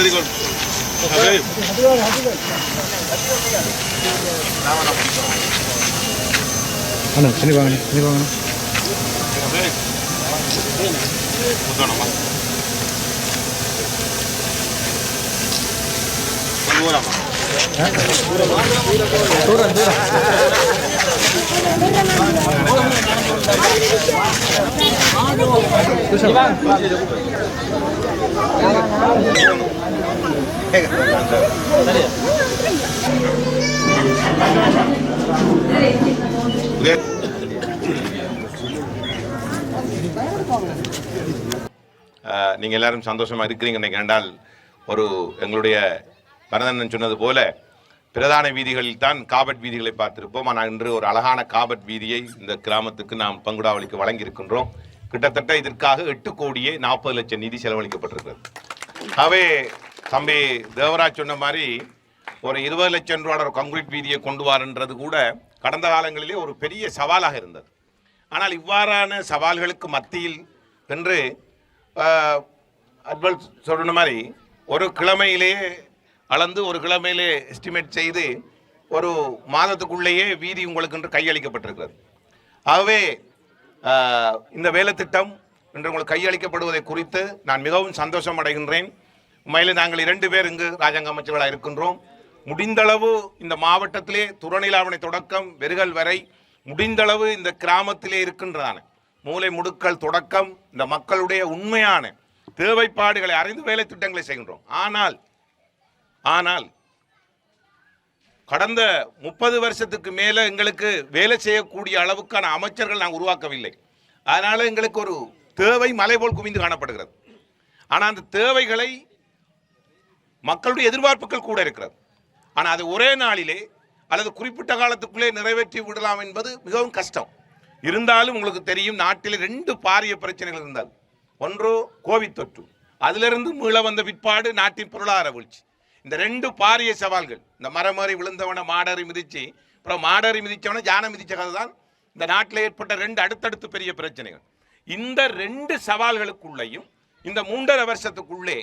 तरी అన్న చిన్న బాగా చిన్న బాగా కూర్చోడమ్మా தூரம் தூரம் எல்லாரும் சந்தோஷமாக இருக்கிறீங்க இன்னைக்கு என்றால் ஒரு எங்களுடைய பரதன் சொன்னது போல பிரதான வீதிகளில் தான் காபட் வீதிகளை பார்த்திருப்போம். ஆனால் இன்று ஒரு அழகான காபட் வீதியை இந்த கிராமத்துக்கு நாம் பங்குடாவளிக்கு வழங்கியிருக்கின்றோம். கிட்டத்தட்ட இதற்காக எட்டு கோடியே நாற்பது லட்சம் நிதி செலவழிக்கப்பட்டிருக்கிறது. ஆகவே தம்பி தேவராஜ் சொன்ன மாதிரி ஒரு இருபது லட்சம் ரூபாய் ஒரு கான்கிரீட் வீதியை கொண்டு வரன்றது கூட கடந்த காலங்களிலே ஒரு பெரிய சவாலாக இருந்தது. ஆனால் இவ்வாறான சவால்களுக்கு மத்தியில் என்று அட்வல் சொல்ற மாதிரி ஒரு கிழமையிலேயே அளந்து ஒரு கிழமையிலே எஸ்டிமேட் செய்து ஒரு மாதத்துக்குள்ளேயே வீதி உங்களுக்கு என்று கையளிக்கப்பட்டிருக்கிறது. ஆகவே இந்த வேலைத்திட்டம் இன்று உங்களுக்கு கையளிக்கப்படுவதை குறித்து நான் மிகவும் சந்தோஷம் அடைகின்றேன். உண்மையிலே நாங்கள் இரண்டு பேர் இங்கு ராஜாங்க அமைச்சர்களாக இருக்கின்றோம். முடிந்தளவு இந்த மாவட்டத்திலே துறநிலாவணை தொடக்கம் வெறுகல் வரை முடிந்தளவு இந்த கிராமத்திலே இருக்கின்றதான மூலை முடுக்கல் தொடக்கம் இந்த மக்களுடைய உண்மையான தேவைப்பாடுகளை அறிந்து வேலை திட்டங்களை செய்கின்றோம். ஆனால் ஆனால் கடந்த முப்பது வருஷத்துக்கு மேலே எங்களுக்கு வேலை செய்யக்கூடிய அளவுக்கான அமைச்சர்கள் நாங்கள் உருவாக்கவில்லை. அதனால் எங்களுக்கு ஒரு தேவை மலை போல் குவிந்து காணப்படுகிறது. ஆனால் அந்த தேவைகளை மக்களுடைய எதிர்பார்ப்புகள் கூட இருக்கிறது. ஆனால் அது ஒரே நாளிலே அல்லது குறிப்பிட்ட காலத்துக்குள்ளே நிறைவேற்றி விடலாம் என்பது மிகவும் கஷ்டம். இருந்தாலும் உங்களுக்கு தெரியும் நாட்டில் ரெண்டு பாரிய பிரச்சனைகள் இருந்தால். ஒன்று கோவிட் தொற்று. அதிலிருந்து மீள வந்த பிற்பாடு நாட்டின் பொருளாதார வீழ்ச்சி. இந்த ரெண்டு பாரிய சவால்கள். இந்த மரமேறி விழுந்தவனை மாடறி மிதிச்சு அப்புறம் மாடறி மிதித்தவனை ஜானம் மிதித்த கதை தான். இந்த நாட்டில் ஏற்பட்ட ரெண்டு அடுத்தடுத்து பெரிய பிரச்சனைகள். இந்த ரெண்டு சவால்களுக்குள்ளேயும் இந்த மூன்றரை வருஷத்துக்குள்ளே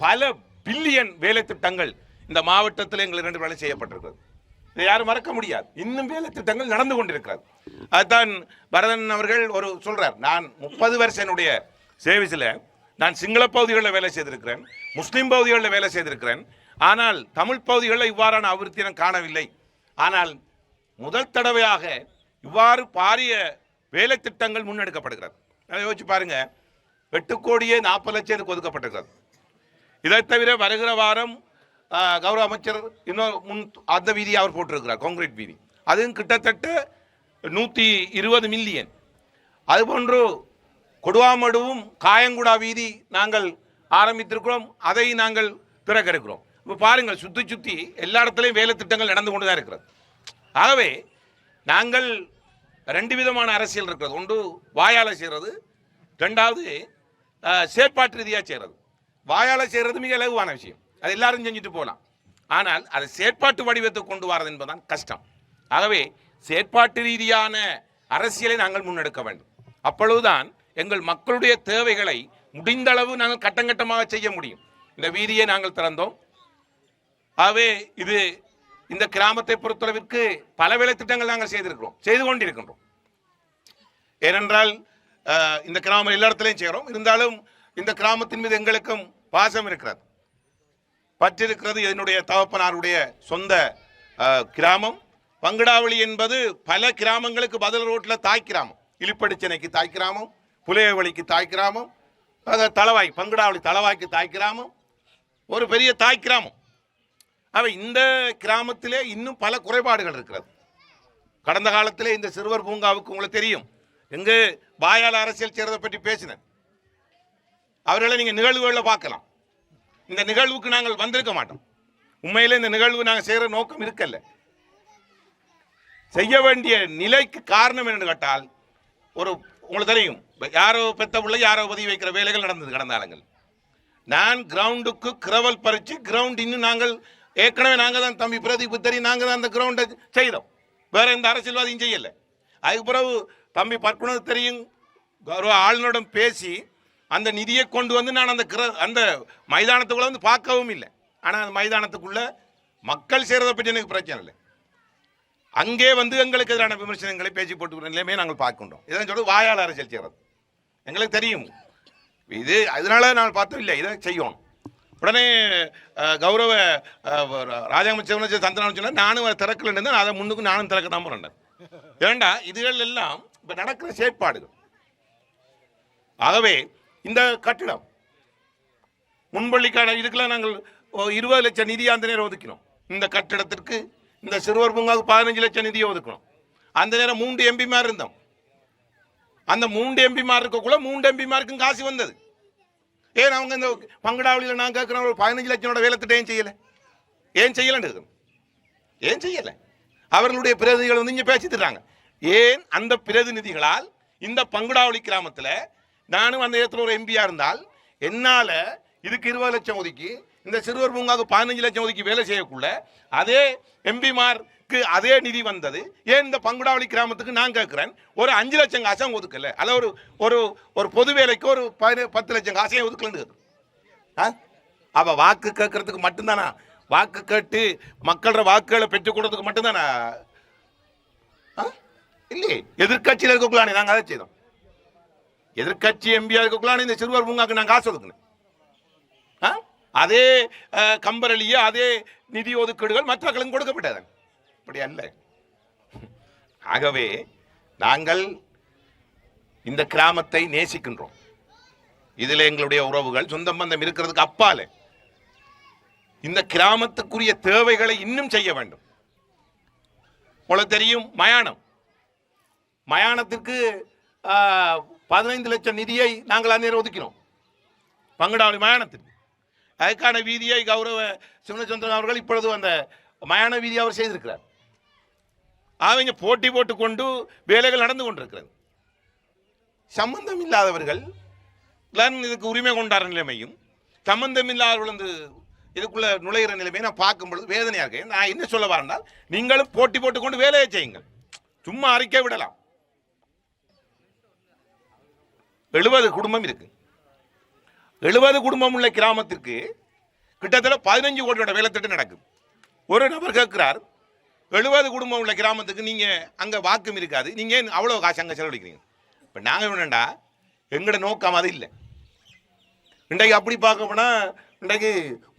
பல பில்லியன் வேலை திட்டங்கள் இந்த மாவட்டத்தில் எங்களுக்கு ரெண்டு வேலை செய்யப்பட்டிருக்கிறது. இதை யாரும் மறக்க முடியாது. இன்னும் வேலை திட்டங்கள் நடந்து கொண்டிருக்கிறது. அதுதான் பரதன் அவர்கள் ஒரு சொல்கிறார் நான் முப்பது வருஷம் என்னுடைய சேவிஸில் நான் சிங்கள பகுதிகளில் வேலை செய்திருக்கிறேன் முஸ்லீம் பகுதிகளில் வேலை செய்திருக்கிறேன். ஆனால் தமிழ் பகுதிகளில் இவ்வாறான அபிவிருத்தி நான் காணவில்லை. ஆனால் முதல் தடவையாக இவ்வாறு பாரிய வேலை திட்டங்கள் முன்னெடுக்கப்படுகிறது. அதை யோசிச்சு பாருங்க. எட்டு கோடியே நாற்பது லட்சம் இதுக்கு ஒதுக்கப்பட்டிருக்கிறது. இதை தவிர வருகிற வாரம் கௌரவ அமைச்சர் இன்னொரு முன் அந்த வீதி அவர் போட்டிருக்கிறார் கான்கிரீட் வீதி. அதுவும் கிட்டத்தட்ட நூற்றி இருபது மில்லியன் அதுபோன்று கொடுவாமடுவும் காயங்குடா வீதி நாங்கள் ஆரம்பித்திருக்கிறோம். அதை நாங்கள் திறக்க இப்போ பாருங்கள் சுற்றி சுற்றி எல்லா இடத்துலையும் வேலை திட்டங்கள் நடந்து கொண்டு தான் இருக்கிறது. ஆகவே நாங்கள் ரெண்டு விதமான அரசியல் இருக்கிறது. ஒன்று வாயால் செய்கிறது ரெண்டாவது செயற்பாட்டு ரீதியாக செய்கிறது வாயால் செய்கிறது மிக இலகுவான விஷயம். அது எல்லாரும் செஞ்சுட்டு போகலாம். ஆனால் அதை செயற்பாட்டு வடிவத்தை கொண்டு வரது என்பதுதான் கஷ்டம். ஆகவே செயற்பாட்டு ரீதியான அரசியலை நாங்கள் முன்னெடுக்க வேண்டும். அப்பொழுதுதான் எங்கள் மக்களுடைய தேவைகளை முடிந்தளவு நாங்கள் கட்டங்கட்டமாக செய்ய முடியும். இந்த வீதியை நாங்கள் திறந்தோம். ஆகவே இது இந்த கிராமத்தை பொறுத்தளவிற்கு பல வேலை திட்டங்கள் நாங்கள் செய்திருக்கிறோம் செய்து கொண்டிருக்கின்றோம். ஏனென்றால் இந்த கிராமம் எல்லா இடத்துலையும் செய்கிறோம் இருந்தாலும் இந்த கிராமத்தின் மீது எங்களுக்கும் பாசம் இருக்கிறது. பற்றிருக்கிறது என்னுடைய தகப்பனாருடைய சொந்த கிராமம். பங்கடாவளி என்பது பல கிராமங்களுக்கு பதில் ரோட்டில் தாய் கிராமம். இலிப்படிச்சனைக்கு தாய் கிராமம் புலையவழிக்கு தாய் கிராமம் அது தளவாய் பங்கடாவளி தளவாய்க்கு தாய் கிராமம். ஒரு பெரிய தாய் கிராமம். அவை இந்த கிராமத்திலே இன்னும் பல குறைபாடுகள் இருக்கிறது. கடந்த காலத்திலே இந்த சிறுவர் பூங்காவுக்கு உங்களுக்கு தெரியும். எங்கு வாயால் அரசியல் செய்கிறதை பற்றி பேசினேன். அவர்களை நீங்கள் நிகழ்வுகளில் பார்க்கலாம். இந்த நிகழ்வுக்கு நாங்கள் வந்திருக்க மாட்டோம். உண்மையிலே இந்த நிகழ்வு நாங்கள் செய்கிற நோக்கம் இருக்கல்ல. செய்ய வேண்டிய நிலைக்கு காரணம் என்னென்னு கேட்டால் ஒரு உங்களுக்கு தெரியும் யாரோ பெத்த பிள்ளை யாரோ பதிவு வைக்கிற வேலைகள் நடந்தது கடந்த காலங்கள். நான் கிரவுண்டுக்கு கிரவல் பறித்து கிரவுண்ட் இன்னும் நாங்கள் ஏற்கனவே நாங்கள் தான் தம்பி பிரதீப் தெரியும் நாங்கள் தான் அந்த கிரவுண்டை செய்தோம். வேற எந்த அரசியல்வாதியும் செய்யலை. அதுக்கு பிறகு தம்பி பற்குணது தெரியும் கௌரவ ஆளுநரிடம் பேசி அந்த நிதியை கொண்டு வந்து நான் அந்த கிர அந்த மைதானத்துக்குள்ளே வந்து பார்க்கவும் இல்லை. ஆனால் அந்த மைதானத்துக்குள்ளே மக்கள் செய்கிறத பற்றி எனக்கு பிரச்சனை இல்லை. அங்கே வந்து எங்களுக்கு எதிரான விமர்சனங்களை பேச்சு போட்டு நிலைமையை நாங்கள் பார்க்கின்றோம். இதான் சொல்றது வாயால் அரசியல் செய்கிறது எங்களுக்கு தெரியும். இது அதனால நான் பார்த்தோம் இல்லை இதை செய்யணும். உடனே கௌரவ ராஜாமச்சர் ராஜாங்க சந்தனம் நானும் அதை திறக்கலன்னு அதை முன்னுக்கு நானும் திறக்க தான் போறேன் ஏண்டா இதுகள் எல்லாம் இப்போ நடக்கிற செயற்பாடுகள். ஆகவே இந்த கட்டிடம் முன்பள்ளிக்கான இதுக்கெல்லாம் நாங்கள் ஓ, இருபது லட்சம் நிதி அந்த நேரம் ஒதுக்கினோம். இந்த கட்டிடத்திற்கு இந்த சிறுவர் பூங்காவுக்கு பதினஞ்சு லட்சம் நிதியை ஒதுக்கணும். அந்த நேரம் மூன்று எம்பிமார் இருந்தோம். அந்த மூன்று எம்பிமார் இருக்கக்குள்ள மூன்று எம்பிமாருக்கும் காசு வந்தது. ஏன் அவங்க இந்த பங்கடாவளியில் நான் கேட்குறேன் ஒரு பதினஞ்சு லட்சம் வேலை திட்டம் ஏன் செய்யலை? ஏன் செய்யலைன்றது ஏன் செய்யலை? அவர்களுடைய பிரதிநிதிகள் வந்து இங்கே பேசிட்டுறாங்க ஏன் அந்த பிரதிநிதிகளால் இந்த பங்குடாவளி கிராமத்தில் நானும் அந்த இடத்துல ஒரு எம்பியாக இருந்தால் என்னால் இதுக்கு இருபது லட்சம் ஒதுக்கி இந்த சிறுவர் பூங்காவுக்கு பதினஞ்சு லட்சம் ஒதுக்கி வேலை செய்யக்குள்ள அதே எனக்கு அதே நிதி வந்தது. ஏன் இந்த பங்குடாவளி கிராமத்துக்கு நான் கேட்குறேன் ஒரு அஞ்சு லட்சம் காசையும் ஒதுக்கல. அதாவது ஒரு ஒரு ஒரு பொது வேலைக்கு ஒரு பதி- பத்து லட்சம் காசையும் ஒதுக்கலன்னு ஆ? அவள் வாக்கு கேட்கறதுக்கு மட்டும்தானா? வாக்கு கேட்டு மக்களோட வாக்குகளை பெற்றுக் கொடுறதுக்கு மட்டும்தானா? ஆ? இல்லையே. எதிர்க்கட்சியில் இருக்கக்குள்ளானே நாங்கள் அதை செய்தோம். எதிர்க்கட்சி எம்பியா இருக்கக்குள்ளானே இந்த சிறுவர் பூங்காக்கு நான் காசு ஒதுக்கினேன். ஆ? அதே அஹ், கம்பரளிய அதே நிதி ஒதுக்கீடுகள் மற்றவர்களும் கொடுக்கப்பட்டது. அப்படி அல்ல. ஆகவே நாங்கள் இந்த கிராமத்தை நேசிக்கின்றோம். இதில் எங்களுடைய உறவுகள் சொந்த பந்தம் இருக்கிறதுக்கு அப்பால. இந்த கிராமத்துக்குரிய தேவைகளை இன்னும் செய்ய வேண்டும். உங்களுக்கு தெரியும் மயானம். மயானத்திற்கு ஆஹ், பதினைந்து லட்சம் நிதியை நாங்கள் அந்நேரம் ஒதுக்கினோம். பங்குடாவளி மயானத்திற்கு. அதுக்கான வீதியை கௌரவ சிவனச்சந்திரன் அவர்கள் இப்பொழுது அந்த மயான வீதியை அவர் செய்திருக்கிறார். அவங்க போட்டி போட்டுக்கொண்டு வேலைகள் நடந்து கொண்டிருக்கிறது. சம்பந்தம் இல்லாதவர்கள் இதுக்கு உரிமை கொண்டாடுற நிலைமையும் சம்பந்தம் இல்லாதவர்கள் வந்து இதுக்குள்ள நுழையிற நிலைமையை நான் பார்க்கும் பொழுது வேதனையாக இருக்கு. நான் என்ன சொல்ல வரேன்னால் நீங்களும் போட்டி போட்டுக்கொண்டு வேலையை செய்யுங்கள். சும்மா அறிக்கை விடலாம். எழுபது குடும்பம் இருக்கு. எழுபது குடும்பம் உள்ள கிராமத்திற்கு கிட்டத்தட்ட பதினஞ்சு கோடியோட வேலை திட்டம் நடக்குது. ஒரு நபர் கேட்கிறார் எழுபது குடும்பம் உள்ள கிராமத்துக்கு நீங்க அங்க வாக்கும் இருக்காது. நீங்க ஏன் அவ்வளவு காசு அங்கே செலவழிக்கிறீங்க? இப்ப நாங்க என்னண்டா எங்களோட நோக்கம் அது இல்லை. இன்றைக்கு அப்படி பார்க்க போனா இன்றைக்கு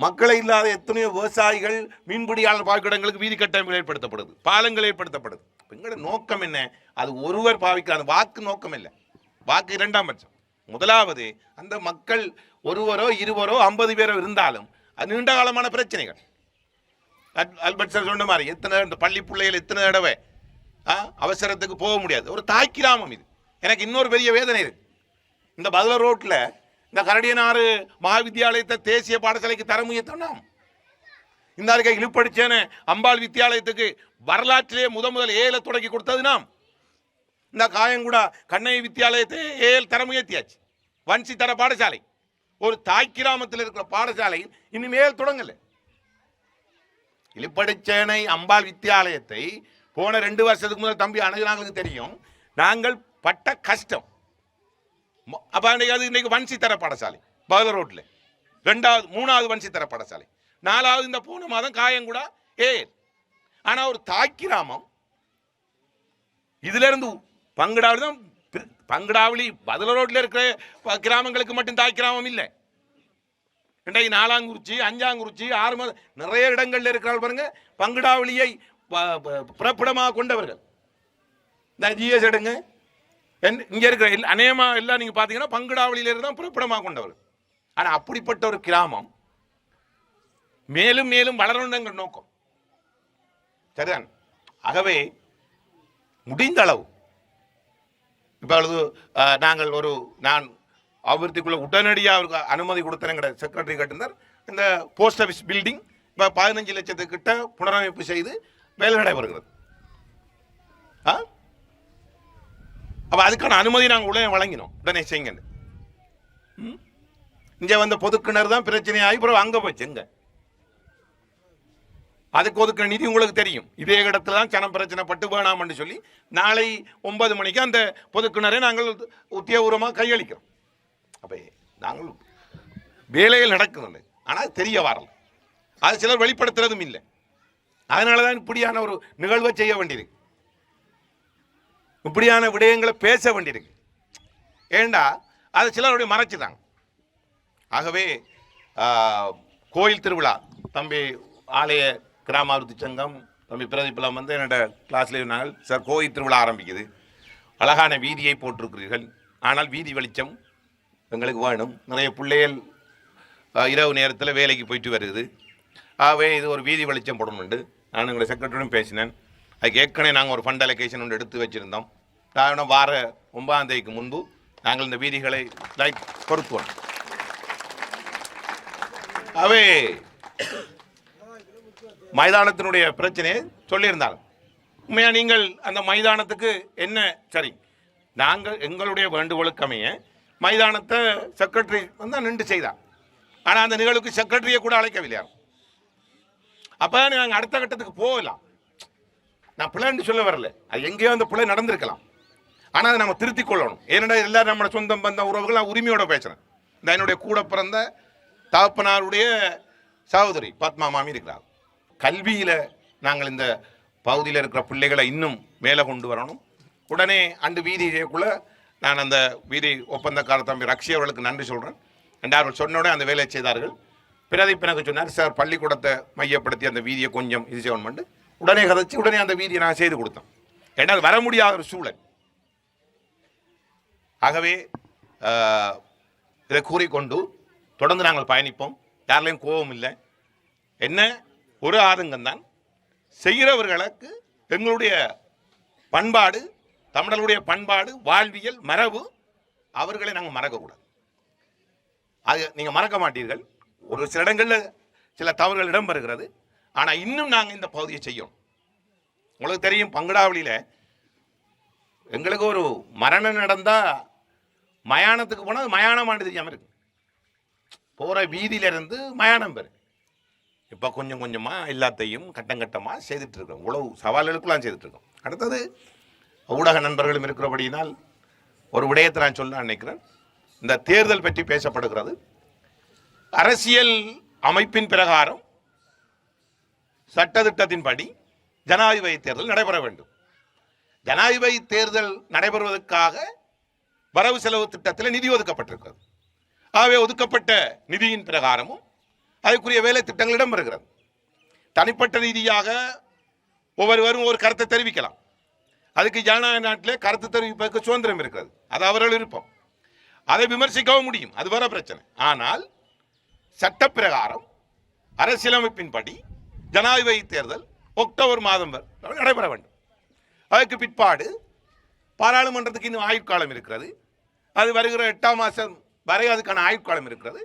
மக்களை இல்லாத எத்தனையோ விவசாயிகள் மீன்பிடியாளர் பாக்கிடங்களுக்கு வீதி கட்டமைப்பு ஏற்படுத்தப்படுது. பாலங்கள் ஏற்படுத்தப்படுது. இப்ப எங்களோட நோக்கம் என்ன? அது ஒருவர் பாவிக்காத வாக்கு நோக்கம் இல்லை. வாக்கு இரண்டாம் பட்சம். முதலாவது அந்த மக்கள் ஒருவரோ இருவரோ ஐம்பது பேரோ இருந்தாலும் அது நீண்ட காலமான பிரச்சனைகள். அல்பர்ட் சார் சொன்ன மாதிரி எத்தனை இந்த பள்ளி பிள்ளைகள் எத்தனை தடவை ஆ, அவசரத்துக்கு போக முடியாது. ஒரு தாய் கிராமம் இது. எனக்கு இன்னொரு பெரிய வேதனை இருக்கு. இந்த பதில ரோட்டில் இந்த கரடியனாறு மகாவித்தியாலயத்தை தேசிய பாடசாலைக்கு தர முயற்றோம் இந்த இருக்க இழுப்படிச்சேன்னு அம்பாள் வித்தியாலயத்துக்கு வரலாற்றிலே முத முதல் ஏல தொடங்கி கொடுத்தது நாம். இந்த காயங்குடா கண்ணை வித்தியாலயத்தை ஏல் தர முயற்சியாச்சு. வன்சி தர பாடசாலை. ஒரு தாய் கிராமத்தில் இருக்கிற பாடசாலை இனிமேல் தொடங்கலை. இழுப்படிச்சேனை அம்பாள் வித்தியாலயத்தை போன ரெண்டு வருஷத்துக்கு முதல் தம்பி அணுகிறாங்களுக்கு தெரியும். நாங்கள் பட்ட கஷ்டம். அப்போ அப்ப அது இன்னைக்கு வன்சித்தர பாடசாலை பகல ரோட்டில். ரெண்டாவது மூணாவது வன்சித்தர பாடசாலை. நாலாவது இந்த போன மாதம் காயங்குடா ஏ ஆனால் ஒரு தாய் கிராமம். இதுலேருந்து தான் பங்குடாவளி பதில ரோட்டில் இருக்கிற கிராமங்களுக்கு மட்டும் தாய் கிராமம் இல்லை. இன்றைக்கு நாலாங்குறிச்சி அஞ்சாங்குறிச்சி ஆறு மாதம் நிறைய இடங்களில் இருக்கிறார்கள் பாருங்க. பங்குடாவளியை ப- பிறப்பிடமாக கொண்டவர்கள். இந்த ஜிஎஸ் எடுங்க. என்- இருக்கிற இல்லை அநேகமா எல்லாம் நீங்கள் பார்த்தீங்கன்னா பங்குடாவளியிலேருந்து தான் பிறப்பிடமாக கொண்டவர்கள். ஆனால் அப்படிப்பட்ட ஒரு கிராமம் மேலும் மேலும் வளரணுங்கிற எங்கள் நோக்கம். சரிதான்? ஆகவே முடிந்த அளவு இப்பொழுது நாங்கள் ஒரு நான் அபிவிருத்திக்குள்ள உடனடியாக அவருக்கு அனுமதி கொடுத்தனங்கிற செக்ரட்டரி கேட்டிருந்தார். இந்த போஸ்ட் ஆஃபீஸ் பில்டிங் இப்போ பதினஞ்சு லட்சத்துக்கிட்ட புனரமைப்பு செய்து வேலை நடைபெறுகிறது ஆ? அப்போ அதுக்கான அனுமதி நாங்கள் உடனே வழங்கினோம். உடனே செய்யுங்கன்னு. இங்கே வந்த பொதுக்கிணறு தான் பிரச்சனையாகி அப்புறம் அங்கே போச்சு எங்க? அதுக்கு ஒதுக்கிற நிதி உங்களுக்கு தெரியும். இதே இடத்துல தான் சனம் பிரச்சனை பட்டு வேணாம்னு சொல்லி நாளை ஒன்பது மணிக்கு அந்த பொதுக்கிணரை நாங்கள் உத்தியோகபூர்வமாக கையளிக்கிறோம். அப்போ நாங்கள் வேலைகள் நடக்குதுண்டு ஆனால் தெரிய வரல. அது சிலர் வெளிப்படுத்துறதும் இல்லை. அதனால தான் இப்படியான ஒரு நிகழ்வை செய்ய வேண்டியிருக்கு. இப்படியான விடயங்களை பேச வேண்டியிருக்கு. ஏண்டா? அது சிலருடைய மறைச்சுதாங்க ஆகவே கோயில் திருவிழா தம்பி ஆலய கிராமாபிவிருத்தி சங்கம் தம்பி பிரதிப்பெல்லாம் வந்து என்னோட கிளாஸில் நாங்கள் சார் கோயில் திருவிழா ஆரம்பிக்குது. அழகான வீதியை போட்டிருக்கிறீர்கள். ஆனால் வீதி வெளிச்சம் எங்களுக்கு வேணும். நிறைய பிள்ளைகள் இரவு நேரத்தில் வேலைக்கு போயிட்டு வருது. ஆகவே இது ஒரு வீதி வெளிச்சம் போடணுண்டு நான் எங்களை செக்ரட்டரியும் பேசினேன். அதுக்கு ஏற்கனவே நாங்கள் ஒரு ஃபண்ட் அலோகேஷன் ஒன்று எடுத்து வச்சுருந்தோம். காரணம் வார ஒன்பதாம் தேதிக்கு முன்பு நாங்கள் இந்த வீதிகளை லைட் பொருத்துவோம் அவே மைதானத்தினுடைய பிரச்சனையை சொல்லியிருந்தாங்க உண்மையாக நீங்கள் அந்த மைதானத்துக்கு என்ன சரி நாங்கள் எங்களுடைய வேண்டுகோளுக்கு அமைய மைதானத்தை செக்ரட்டரி வந்து நின்று செய்தார் ஆனால் அந்த நிகழ்வுக்கு செக்ரட்டரியை கூட அழைக்கவில்லையா அப்போ நாங்கள் அடுத்த கட்டத்துக்கு போகலாம். நான் பிள்ளைன்னு சொல்ல வரல. அது எங்கேயோ அந்த பிள்ளை நடந்திருக்கலாம். ஆனால் அதை நம்ம திருத்திக் கொள்ளணும். ஏன்னா எல்லாரும் நம்மளோட சொந்தம் பந்த உறவுகள் நான் உரிமையோட பேசுகிறேன் இந்த என்னுடைய கூட பிறந்த தாப்பனாருடைய சகோதரி பத்மா மாமி இருக்கிறார். கல்வியில் நாங்கள் இந்த பகுதியில் இருக்கிற பிள்ளைகளை இன்னும் மேலே கொண்டு வரணும். உடனே அண்டு வீதிக்குள்ளே நான் அந்த வீதி ஒப்பந்தக்கார தம்பி ரக்ஷி அவர்களுக்கு நன்றி சொல்கிறேன் ரெண்டாவது அவர்கள் சொன்னோட அந்த வேலையை செய்தார்கள். பிரதீப் பிறகு சொன்னார் சார் பள்ளிக்கூடத்தை மையப்படுத்தி அந்த வீதியை கொஞ்சம் இது செய்யணும் பண்ணு உடனே கதைச்சு உடனே அந்த வீதியை நான் செய்து கொடுத்தேன். என்னால் வர முடியாத ஒரு சூழல். ஆகவே இதை கூறிக்கொண்டு தொடர்ந்து நாங்கள் பயணிப்போம். யாரிலையும் கோபம் இல்லை. என்ன? ஒரு ஆதங்கம் தான் செய்கிறவர்களுக்கு எங்களுடைய பண்பாடு தமிழர்களுடைய பண்பாடு வாழ்வியல் மரபு அவர்களை நாங்கள் மறக்கக்கூடாது. அது நீங்கள் மறக்க மாட்டீர்கள். ஒரு சில இடங்களில் சில தவறுகள் இடம்பெறுகிறது. ஆனால் இன்னும் நாங்கள் இந்த பகுதியை செய்யணும். உங்களுக்கு தெரியும் பங்கடாவளியில் எங்களுக்கு ஒரு மரணம் நடந்தால் மயானத்துக்கு போனால் மயானமாண்டு தெரியாமல் இருக்கு. போகிற வீதியிலிருந்து மயானம் பெரு இப்போ கொஞ்சம் கொஞ்சமாக எல்லாத்தையும் கட்டம் கட்டமாக செய்துட்டு இருக்கோம் உழவு சவால்களுக்கெல்லாம் செய்துட்டு இருக்கோம். அடுத்தது ஊடக நண்பர்களும் இருக்கிறபடியினால் ஒரு விடயத்தை நான் சொல்ல நினைக்கிறேன். இந்த தேர்தல் பற்றி பேசப்படுகிறது. அரசியல் அமைப்பின் பிரகாரம் சட்டத்திட்டத்தின்படி ஜனாதிபதி தேர்தல் நடைபெற வேண்டும். ஜனாதிபதி தேர்தல் நடைபெறுவதற்காக வரவு செலவு திட்டத்தில் நிதி ஒதுக்கப்பட்டிருக்கிறது. ஆகவே ஒதுக்கப்பட்ட நிதியின் பிரகாரமும் அதற்குரிய வேலை திட்டங்கள் இடம்பெறுகிறது. தனிப்பட்ட ரீதியாக ஒவ்வொருவரும் ஒரு கருத்தை தெரிவிக்கலாம். அதுக்கு ஜனநாயக நாட்டிலே கருத்து தெரிவிப்பதற்கு சுதந்திரம் இருக்கிறது. அது அவர்கள் விருப்பம். அதை விமர்சிக்கவும் முடியும். அது வேற பிரச்சனை. ஆனால் சட்டப்பிரகாரம் அரசியலமைப்பின்படி ஜனாதிபதி தேர்தல் அக்டோபர் மாதம் நடைபெற வேண்டும். அதற்கு பிற்பாடு பாராளுமன்றத்துக்கு இன்னும் ஆயுட்காலம் இருக்கிறது. அது வருகிற எட்டாம் மாதம் வரை அதுக்கான ஆயுட்காலம் இருக்கிறது.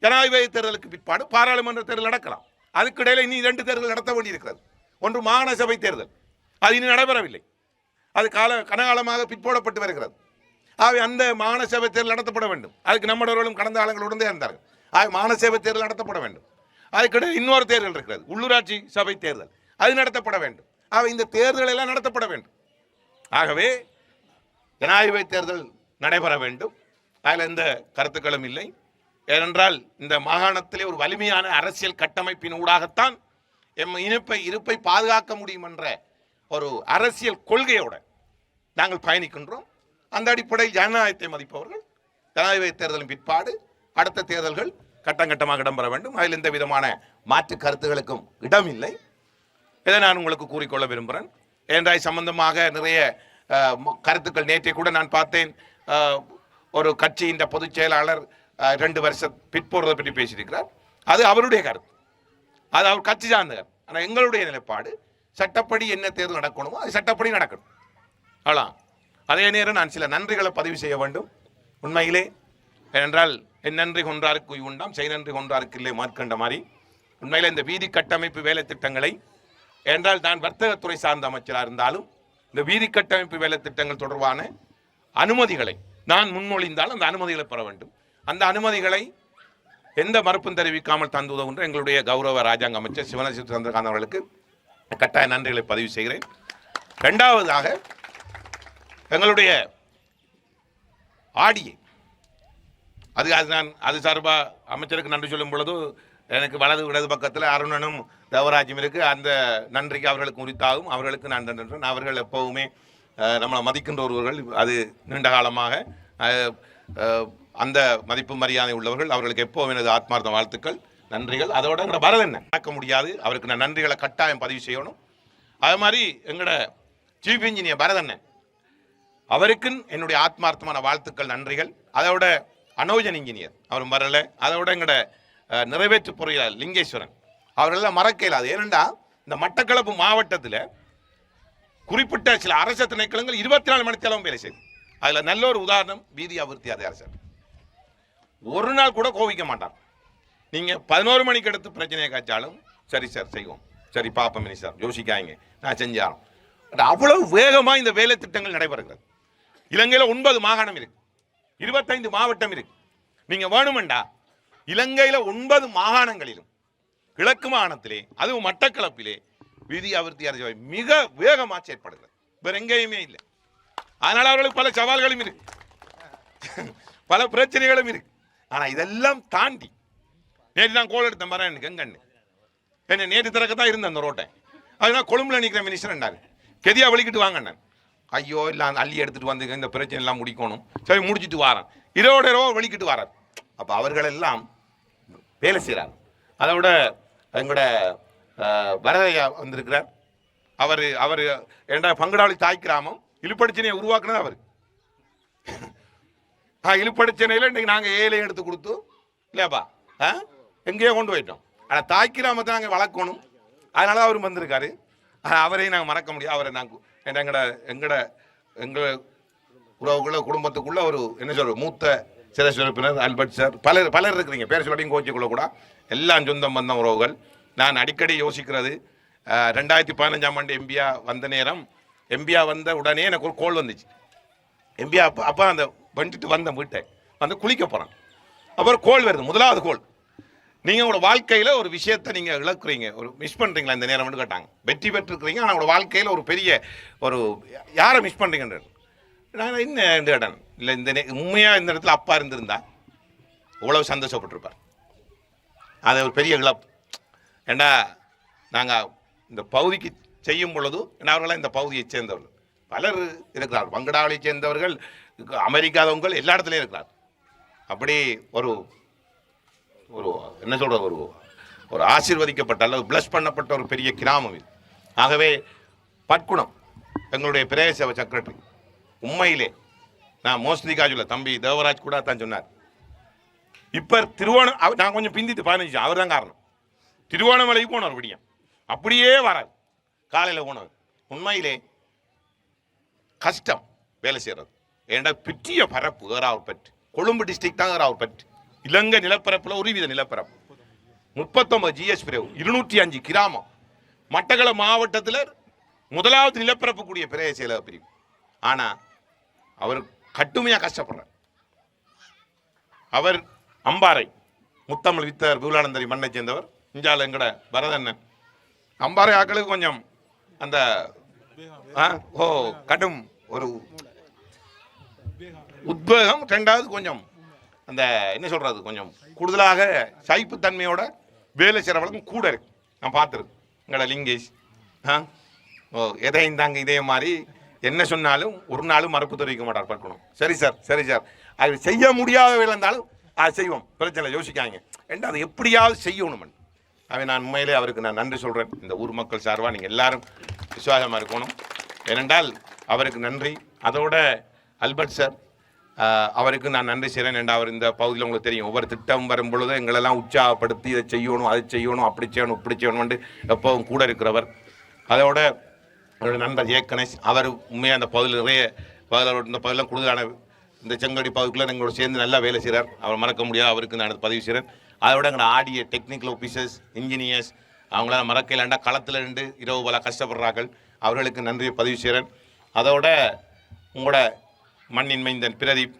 ஜனாதிபதி தேர்தலுக்கு பிற்பாடு பாராளுமன்ற தேர்தல் நடக்கலாம். அதுக்கு இடையில இனி இரண்டு தேர்தல் நடத்த வேண்டியிருக்கிறது. ஒன்று மாகாண சபை தேர்தல். அது இனி நடைபெறவில்லை. அது கால கனகாலமாக பிற்போடப்பட்டு வருகிறது. ஆகவே அந்த மானசேவை தேர்தல் நடத்தப்பட வேண்டும். அதுக்கு நம்மளவர்களும் கடந்த காலங்களுடனே இருந்தார்கள். ஆக மானசேவை தேர்தல் நடத்தப்பட வேண்டும். அதுக்கிடையில் இன்னொரு தேர்தல் இருக்கிறது. உள்ளூராட்சி சபை தேர்தல். அது நடத்தப்பட வேண்டும். ஆக இந்த தேர்தல் எல்லாம் நடத்தப்பட வேண்டும். ஆகவே ஜனாதிபதி தேர்தல் நடைபெற வேண்டும். அதில் எந்த கருத்துக்களும் இல்லை. ஏனென்றால் இந்த மாகாணத்திலே ஒரு வலிமையான அரசியல் கட்டமைப்பின் ஊடாகத்தான் எம் இனிப்பை இருப்பை பாதுகாக்க முடியும் என்ற ஒரு அரசியல் கொள்கையோட நாங்கள் பயணிக்கின்றோம். அந்த அடிப்படையில் ஜனநாயகத்தை மதிப்பவர்கள் ஜனாதிபதி தேர்தலின் பிற்பாடு அடுத்த தேர்தல்கள் கட்டம் கட்டமாக இடம்பெற வேண்டும். அதில் எந்த விதமான மாற்று கருத்துகளுக்கும் இடமில்லை. இதை நான் உங்களுக்கு கூறிக்கொள்ள விரும்புகிறேன். ஏன்றாய் சம்பந்தமாக நிறைய கருத்துக்கள் நேற்றை கூட நான் பார்த்தேன். ஒரு கட்சியின் பொதுச் செயலாளர் ரெண்டு வருஷம் பிற்போறதை பற்றி பேசியிருக்கிறார். அது அவருடைய கருத்து. அது அவர் கட்சி சார்ந்தவர் ஆனால் எங்களுடைய நிலைப்பாடு சட்டப்படி என்ன தேர்தல் நடக்கணுமோ அது சட்டப்படி நடக்கணும். அவ்வளோ அதே நேரம் நான் சில நன்றிகளை பதிவு செய்ய வேண்டும். உண்மையிலே ஏனென்றால் என் நன்றி கொன்றாருக்கு உண்டாம் செய் நன்றி கொன்றாருக்கு இல்லை மார்க்கண்ட மாதிரி உண்மையிலே இந்த வீதி கட்டமைப்பு வேலை திட்டங்களை என்றால் நான் வர்த்தகத்துறை சார்ந்த அமைச்சராக இருந்தாலும் இந்த வீதி கட்டமைப்பு வேலை திட்டங்கள் தொடர்பான அனுமதிகளை நான் முன்மொழிந்தால் அந்த அனுமதிகளை பெற வேண்டும். அந்த அனுமதிகளை எந்த மறுப்பும் தெரிவிக்காமல் தந்து உதவுகின்ற எங்களுடைய கௌரவ ராஜாங்க அமைச்சர் சிவனசி சந்திரகாந்த் அவர்களுக்கு கட்டாய நன்றிகளை பதிவு செய்கிறேன். ரெண்டாவதாக எங்களுடைய ஆடியை. அது அது நான் அது சார்பாக அமைச்சருக்கு நன்றி சொல்லும் பொழுது எனக்கு வலது இடது பக்கத்தில் அருணனும் தேவராஜும் இருக்குது அந்த நன்றிக்கு அவர்களுக்கு உரித்தாகும். அவர்களுக்கு நான் நன்றி அவர்கள் எப்போவுமே நம்மளை மதிக்கின்ற ஒருவர்கள். அது நீண்ட காலமாக அந்த மதிப்பு மரியாதை உள்ளவர்கள். அவர்களுக்கு எப்போவும் எனது ஆத்மார்த்த வாழ்த்துக்கள் நன்றிகள். அதோட எங்களோட பரதன் மறக்க முடியாது. அவருக்கு நான் நன்றிகளை கட்டாயம் பதிவு செய்யணும். அது மாதிரி எங்களோட சீஃப் இன்ஜினியர் பரதண்ணன் அவருக்கும் என்னுடைய ஆத்மார்த்தமான வாழ்த்துக்கள் நன்றிகள். அதோட அனோஜன் இன்ஜினியர் அவரும் வரல. அதோட எங்களோட நிறைவேற்று பொறியாளர் லிங்கேஸ்வரன். அவரெல்லாம் மறக்க இல்லாது ஏனெண்டா இந்த மட்டக்களப்பு மாவட்டத்தில் குறிப்பிட்ட சில அரச திணைக்களங்கள் இருபத்தி நாலு மணி நேரம் வேலை செய்யும் அதில் நல்ல ஒரு உதாரணம் வீதி அபிவிருத்தி அரசர். ஒரு நாள் கூட கோவிக்க மாட்டார். நீங்கள் பதினோரு மணிக்கு எடுத்து பிரச்சனையை காய்ச்சாலும் சரி சார் செய்வோம். சரி பாப்போம் சார் யோசிக்காங்க நான் செஞ்சாலும் அவ்வளவு வேகமாக இந்த வேலை திட்டங்கள் நடைபெறுகிறது. இலங்கையில் ஒன்பது மாகாணம் இருக்கு. இருபத்தைந்து மாவட்டம் இருக்கு. நீங்க வேணுமெண்டா இலங்கையில ஒன்பது மாகாணங்களிலும் கிழக்கு மாகாணத்திலே அதுவும் மட்டக்களப்பிலே விதி அபிவிருத்தி அரசு மிக வேகமாக செயற்படுகிறது வேற எங்கேயுமே இல்லை. அதனால் அவர்களுக்கு பல சவால்களும் இருக்கு. பல பிரச்சனைகளும் இருக்கு. ஆனால் இதெல்லாம் தாண்டி நேற்று நான் கோல் எடுத்தேன் மரம் எனக்கு எங்கன்னு. என்ன நேற்று திறக்கத்தான் இருந்தேன் அந்த ரோட்டை. அதுதான் கொழும்புல நிற்கிற மினிஸ்டர் என்னாரு கெதியா வலிக்கிட்டு வாங்க அண்ணன் ஐயோ இல்லை அந்த அள்ளி எடுத்துகிட்டு வந்து இந்த பிரச்சனை எல்லாம் முடிக்கணும். சரி முடிச்சிட்டு வாரேன். இரவோட இரவோ வெளிக்கிட்டு வாரார் அப்போ அவர்கள் எல்லாம் வேலை செய்கிறார் அதை விட எங்களோட வரதையா வந்திருக்கிறார். அவர் அவர் ஏண்டா பங்கடாவளி தாய் கிராமம். இழுப்படிச்சனையை உருவாக்குனது அவர். ஆ இழுப்படிச்சனையில் இன்றைக்கி நாங்கள் ஏழை எடுத்து கொடுத்து இல்லையாப்பா? ஆ? எங்கேயோ கொண்டு போயிட்டோம். ஆனால் தாய் கிராமத்தை நாங்கள் வளர்க்கணும். அதனால தான் அவர் வந்திருக்காரு அவரையும் நாங்கள் மறக்க முடியாது. அவரை நாங்கள் எங்களோட எங்களோட எங்கள் உறவுக்குள்ள குடும்பத்துக்குள்ள ஒரு என்ன சொல்ற மூத்த சிரஸ் உறுப்பினர் அல்பர்ட் சார். பலர் பலர் இருக்கிறீங்க. பேர் சொல்லியும் கோச்சிக்குள்ள கூட. எல்லாம் சொந்தம் வந்த உறவுகள். நான் அடிக்கடி யோசிக்கிறது ரெண்டாயிரத்தி பதினஞ்சாம் ஆண்டு எம்பியா வந்த நேரம் எம்பியா வந்த உடனே எனக்கு ஒரு கோல் வந்துச்சு. எம்பியா அப்போ அப்போ அந்த வந்துட்டு வந்த வீட்டை வந்து குளிக்க போகிறேன் அப்புறம் கோல் வருது முதலாவது கோல் நீங்கள் உங்களோட வாழ்க்கையில் ஒரு விஷயத்தை நீங்கள் இழக்குறீங்க. ஒரு மிஸ் பண்ணுறீங்களா இந்த நேரம் கேட்டாங்க. வெற்றி பெற்றுருக்கிறீங்க ஆனால் உங்களோட வாழ்க்கையில் ஒரு பெரிய ஒரு யாரை மிஸ் பண்ணுறீங்கன்றது நான் என்ன கேட்டேன். இல்லை இந்த நே உண்மையாக இந்த இடத்துல அப்பா இருந்திருந்தா? இவ்வளவு சந்தோஷப்பட்டிருப்பார். அது ஒரு பெரிய இழப்பு. ஏண்டா நாங்கள் இந்த பகுதிக்கு செய்யும் பொழுது ஏன்னா அவர்களாம் இந்த பகுதியை சேர்ந்தவர்கள். பலர் இருக்கிறார் வங்கடாவளியை சேர்ந்தவர்கள் அமெரிக்காதவங்கள் எல்லா இடத்துலையும் இருக்கிறார் அப்படி ஒரு ஒரு என்ன சொல்ற ஒரு ஒரு ஆசீர்வதிக்கப்பட்ட அல்லது பிளஸ் பண்ணப்பட்ட ஒரு பெரிய கிராமம் இது. ஆகவே பட்குணம் எங்களுடைய பிரதேச செக்ரட்டரி உண்மையிலே நான் மோஸ்ட்லி காஜுல தம்பி தேவராஜ் கூட தான் சொன்னார். இப்போ திருவோணம் நான் கொஞ்சம் பிந்திட்டு பதினஞ்சு அவர் தான் காரணம். திருவோணமலைக்கு போனவர் விடியம். அப்படியே வராது காலையில் போனவர். உண்மையிலே கஷ்டம் வேலை செய்கிறது ஏன்டா பிற்றிய பரப்பு ஏறாவூர்பற்று கொழும்பு டிஸ்ட்ரிக்ட் தான் ஏறாவூர்பற்று இலங்கை நிலப்பரப்பில் ஒரு வித நிலப்பரப்பு. முப்பத்தொன்பது ஜிஎஸ் பிரிவு இருநூற்றி அஞ்சு கிராமம். மட்டக்கள மாவட்டத்தில் முதலாவது நிலப்பரப்பு கூடிய பிரதேச செயலக பிரிவு. ஆனால் அவர் கட்டுமையாக கஷ்டப்படுறார். அவர் அம்பாறை முத்தமிழ் வித்தர் பூலானந்தரி மண்ணை சேர்ந்தவர். இஞ்சால எங்கட பரதண்ணன். அம்பாறை ஆக்களுக்கு கொஞ்சம் அந்த ஓ கடும் ஒரு உத்வேகம் ரெண்டாவது கொஞ்சம் அந்த என்ன சொல்கிறது கொஞ்சம் கூடுதலாக சைப்புத்தன்மையோட வேலை செய்கிற கூட இருக்கு. நான் பார்த்துருக்கேன். எங்களோட லிங்கேஷ் ஆ? ஓ எதையும் தாங்க இதே மாதிரி என்ன சொன்னாலும் ஒரு நாளும் மறுப்பு தெரிவிக்க மாட்டார் பார்க்கணும். சரி சார் சரி சார். அது செய்ய முடியாத இருந்தாலும் அது செய்வோம். பிரச்சனை யோசிக்காங்க ரெண்டு அதை எப்படியாவது செய்யணும் அவன் நான் உண்மையிலே அவருக்கு நான் நன்றி சொல்கிறேன் இந்த ஊர் மக்கள் சார்பாக நீங்கள் எல்லாரும் விசுவாசமாக இருக்கணும். ஏனென்றால் அவருக்கு நன்றி. அதோட அல்பர்ட் சார் அவருக்கு நான் நன்றி செய்கிறேன் ஏன்டா அவர் இந்த பகுதியில் உங்களுக்கு தெரியும். ஒவ்வொரு திட்டம் வரும் பொழுது எங்களெல்லாம் உற்சாகப்படுத்தி இதை செய்யணும் அதை செய்யணும் அப்படி செய்யணும் இப்படி செய்யணும்னு எப்போவும் கூட இருக்கிறவர். அதோட என்னோட நண்பர் ஜெய கணேஷ் அவர் உண்மையாக அந்த பகுதியில் நிறைய பகுதியில் இந்த பகுதியில் கூடுதலான இந்த செங்கடி பகுதிக்குள்ளே எங்களோட சேர்ந்து நல்லா வேலை செய்கிறார் அவர் மறக்க முடியாது அவருக்கு நான் பதிவு செய்கிறேன் அதோட எங்களோட ஆடிய டெக்னிக்கல் ஆஃபீஸர்ஸ் இன்ஜினியர்ஸ் அவங்களால மறக்க இல்லைண்டா களத்தில் நின்று இரவு பல கஷ்டப்படுறார்கள். அவர்களுக்கு நன்றியை பதிவு செய்கிறேன் அதோட உங்களோட மண்ணின் மைந்தன் பிரதீப்